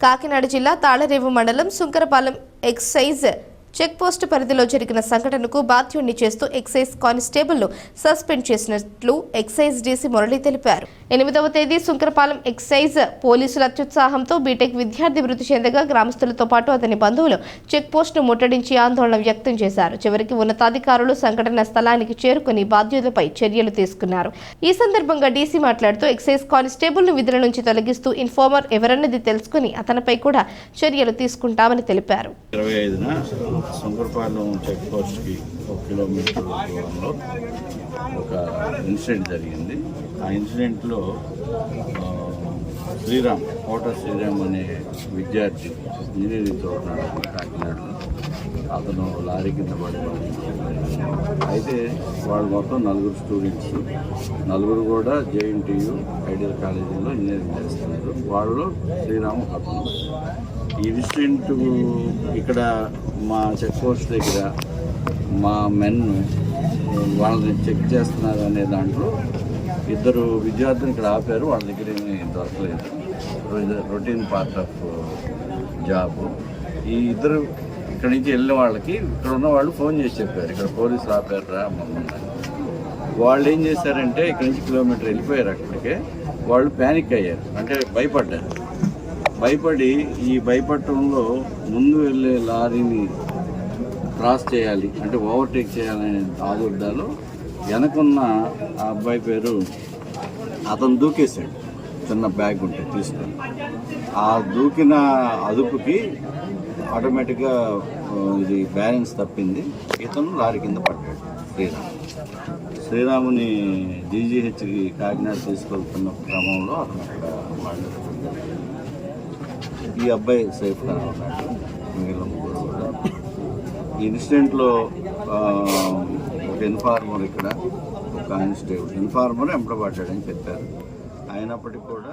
కాకినాడ జిల్లా తాళరేవు మండలం Sunkarapalem excise check post పరిధిలో జరిగిన సంఘటనకు బాధ్యుణ్ణి చేస్తూ ఎక్సైజ్ కానిస్టేబుల్ను సస్పెండ్ చేసినట్లు ఎక్సైజ్ డీసీ మురళి తెలిపారు. ఎనిమిదవ తేదీ సుంకరపాలెం ఎక్సైజ్ పోలీసుల అత్యుత్సాహంతో బీటెక్ విద్యార్థి మృతి చెందగా గ్రామస్తులతో పాటు అతని బంధువులు చెక్ ముట్టడించి ఆందోళన వ్యక్తం చేశారు. చివరికి ఉన్నతాధికారులు సంఘటన స్థలానికి చేరుకుని బాధ్యులపై చర్యలు తీసుకున్నారు. ఈ సందర్భంగా డీసీ మాట్లాడుతూ ఎక్సైజ్ కానిస్టేబుల్ను విధుల నుంచి తొలగిస్తూ ఇన్ఫార్మర్ ఎవరన్నది తెలుసుకుని అతనిపై కూడా చర్యలు తీసుకుంటామని తెలిపారు. శంకరపాలెం చెక్ పోస్ట్కి ఒక కిలోమీటర్ దూరంలో ఒక ఇన్సిడెంట్ జరిగింది. ఆ ఇన్సిడెంట్లో శ్రీరామ్ కోట శ్రీరామ్ అనే విద్యార్థి ఇంజనీరింగ్ చదువుతున్నాడు కాకినాడలో. అతను లారీ కింద పడి అయితే వాళ్ళు మొత్తం నలుగురు స్టూడెంట్స్ నలుగురు కూడా జేఎన్టీయు ఐడియల్ కాలేజీలో ఇంజనీరింగ్ చేస్తున్నారు. వాళ్ళు శ్రీరామ్ అతను. ఈ ఇన్సిడెంట్ ఇక్కడ మా చెక్ పోస్ట్ దగ్గర మా మెన్ వాళ్ళని చెక్ చేస్తున్నారు అనే దాంట్లో ఇద్దరు విద్యార్థులు ఇక్కడ ఆపారు. వాళ్ళ దగ్గర ఏమీ దొరకలేదు. Routine part of job. ఈ ఇద్దరు ఇక్కడ నుంచి వెళ్ళిన వాళ్ళకి ఇక్కడ ఉన్న వాళ్ళు ఫోన్ చేసి చెప్పారు. ఇక్కడ పోలీసులు ఆపారా మమ్మల్ని వాళ్ళు ఏం చేశారంటే ఇక్కడ నుంచి కిలోమీటర్ వెళ్ళిపోయారు అక్కడికే. వాళ్ళు ప్యానిక్ అయ్యారు. అంటే భయపడ్డారు. భయపడి ఈ భయపడటంలో ముందు వెళ్ళే లారీని క్రాస్ చేయాలి అంటే ఓవర్టేక్ చేయాలనే ఆదుర్దాలో వెనకున్న ఆ అబ్బాయి పేరు అతను దూకేశాడు. చిన్న బ్యాగ్ ఉంటే తీసుకొని. ఆ దూకిన అదుపుకి ఆటోమేటిక్గా ఇది బ్యాలెన్స్ తప్పింది. ఇతను లారీ కింద పడ్డాడు శ్రీరామ్. శ్రీరాముని జీజీహెచ్కి కాకినాడ తీసుకెళ్తున్న క్రమంలో అతను అక్కడ ఈ అబ్బాయి సేఫ్గా ఉన్నాడు మిగిలిన ముగ్గురు కూడా. ఈ ఇన్సిడెంట్లో ఒక ఇన్ఫార్మర్ ఇక్కడ ఒక కానిస్టేబుల్. ఇన్ఫార్మర్ ఎంపడబడ్డాడని చెప్పారు. అయినప్పటికీ కూడా